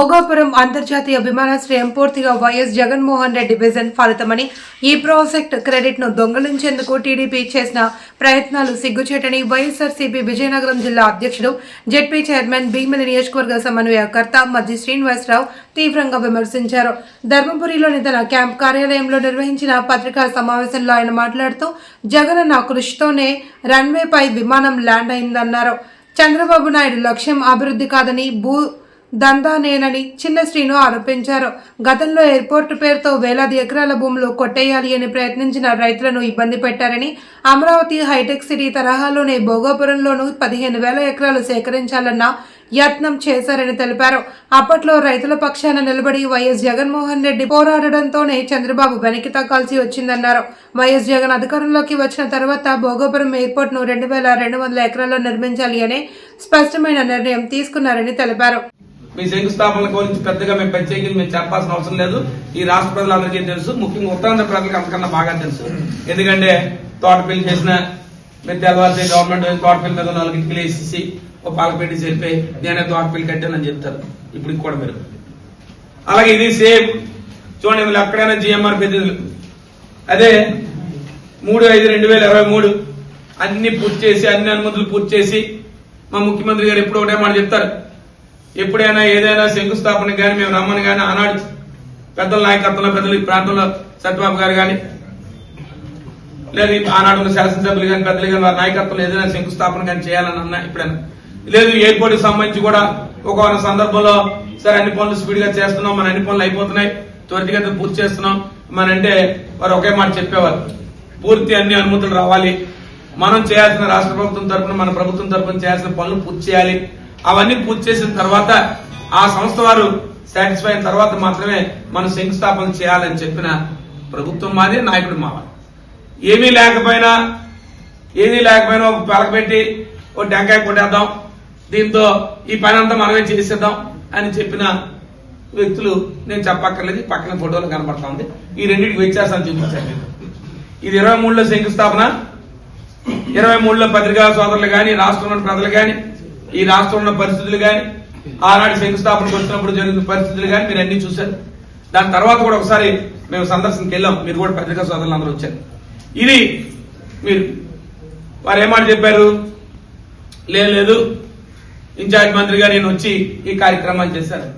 భోగాపురం అంతర్జాతీయ విమానాశ్రయం పూర్తిగా Y S Jaganmohan Reddy vision ఫలితమని ఈ ప్రాజెక్ట్ క్రెడిట్ను దొంగలించేందుకు టీడీపీ చేసిన ప్రయత్నాలు సిగ్గుచేటని వైఎస్ఆర్సీపీ విజయనగరం జిల్లా అధ్యక్షుడు జెడ్పీ చైర్మన్ భీమిలి నియోజకవర్గ సమన్వయకర్త మధ్య శ్రీనివాసరావు తీవ్రంగా విమర్శించారు. ధర్మపురిలోని తన క్యాంప్ కార్యాలయంలో నిర్వహించిన పత్రికా సమావేశంలో ఆయన మాట్లాడుతూ జగన్ నా కృషితోనే రన్వేపై విమానం ల్యాండ్ అయిందన్నారు. చంద్రబాబు నాయుడు లక్ష్యం అభివృద్ధి కాదని భూ దందానేనని చిన్న శ్రీను ఆరోపించారు. గతంలో ఎయిర్పోర్టు పేరుతో వేలాది ఎకరాల భూములు కొట్టేయాలి అని ప్రయత్నించిన రైతులను ఇబ్బంది పెట్టారని అమరావతి హైటెక్ సిటీ తరహాలోనే భోగాపురంలోనూ పదిహేను వేల ఎకరాలు సేకరించాలన్న యత్నం చేశారని తెలిపారు. అప్పట్లో రైతుల పక్షాన నిలబడి వైఎస్ జగన్మోహన్ రెడ్డి పోరాడడంతోనే చంద్రబాబు వెనక్కి తగ్గాల్సి వచ్చిందన్నారు. వైఎస్ జగన్ అధికారంలోకి వచ్చిన తర్వాత భోగాపురం ఎయిర్పోర్ట్ను రెండు వేల రెండు వందల ఎకరాల్లో నిర్మించాలి అనే స్పష్టమైన నిర్ణయం తీసుకున్నారని తెలిపారు. మీ శంకుస్థాపనల గురించి పెద్దగా మేము ప్రత్యేకించి మేము చెప్పాల్సిన అవసరం లేదు. ఈ రాష్ట్ర ప్రజలందరికీ తెలుసు. ముఖ్యంగా ఉత్తరాంధ్ర ప్రజలకు అంతకన్నా బాగా తెలుసు. ఎందుకంటే తోటపల్లి చేసిన మీరు తెల్లవారి గవర్నమెంట్ తోటపల్లి మీద నాలుగు ఇంటికి వేసేసి ఒక పాలపేట చేరిపోయి నేనే తోటపల్లి కట్టానని చెప్తారు. ఇప్పుడు కూడా మీరు. అలాగే ఇది సేమ్ చూడండి ఇందులో ఎక్కడైనా జిఎంఆర్ పెద్దలు. అదే మూడు ఐదు రెండు వేల ఇరవై మూడు. అన్ని పూర్తి చేసి అన్ని అనుమతులు పూర్తి చేసి మా ముఖ్యమంత్రి గారు ఎప్పుడు ఒకటే మాట చెప్తారు. ఎప్పుడైనా ఏదైనా శంకుస్థాపన కానీ మేము రమ్మని కానీ ఆనాడు పెద్దల నాయకత్వంలో పెద్దలు ఈ ప్రాంతంలో సత్యబాబు గారు కానీ లేదు ఆనాడు ఉన్న శాసనసభ్యులు కానీ పెద్దలు కానీ వారి నాయకత్వంలో ఏదైనా శంకుస్థాపన కానీ చేయాలని అన్నా ఇప్పుడైనా. లేదు ఎయిర్పోర్ట్ సంబంధించి కూడా ఒక సందర్భంలో సరే అన్ని పనులు స్పీడ్గా చేస్తున్నాం మన అన్ని పనులు అయిపోతున్నాయి త్వరితగతిన పూర్తి చేస్తున్నాం మన అంటే వారు ఒకే మాట చెప్పేవారు. పూర్తి అన్ని అనుమతులు రావాలి. మనం చేయాల్సిన రాష్ట్ర ప్రభుత్వం తరపున మన ప్రభుత్వం తరఫున చేయాల్సిన పనులు పూర్తి చేయాలి. అవన్నీ పూర్తి చేసిన తర్వాత ఆ సంస్థ వారు సాటిస్ఫై అయిన తర్వాత మాత్రమే మనం శంకుస్థాపన చేయాలని చెప్పిన ప్రభుత్వం మాది నాయకుడు మావాలి ఏమీ లేకపోయినా ఏమీ లేకపోయినా ఒక పలకబెట్టి ఒక టెంకాయ కొట్టేద్దాం దీంతో ఈ పని అంతా మనమే చేసేద్దాం అని చెప్పిన వ్యక్తులు నేను చెప్పక్కర్లేదు పక్కన ఫోటోలు కనపడతా ఉంది. ఈ రెండింటికి వ్యత్యాసాన్ని చూపించాను ఇది ఇరవై మూడులో శంకుస్థాపన ఇరవై మూడులో పత్రికా సోదరులు కానీ రాష్ట్రంలోని ప్రజలు కానీ ఈ రాష్ట్రంలో ఉన్న పరిస్థితులు కానీ ఆనాడు శంకుస్థాపనకు వచ్చినప్పుడు జరిగిన పరిస్థితులు కానీ మీరు అన్ని చూశారు. దాని తర్వాత కూడా ఒకసారి మేము సందర్శనకి వెళ్ళాం. మీరు కూడా పత్రికా సోదరులు అందరూ వచ్చారు. ఇది మీరు వారు ఏమాట చెప్పారు? లేదు లేదు. ఇన్ఛార్జ్ మంత్రిగా నేను వచ్చి ఈ కార్యక్రమాలు చేశారు.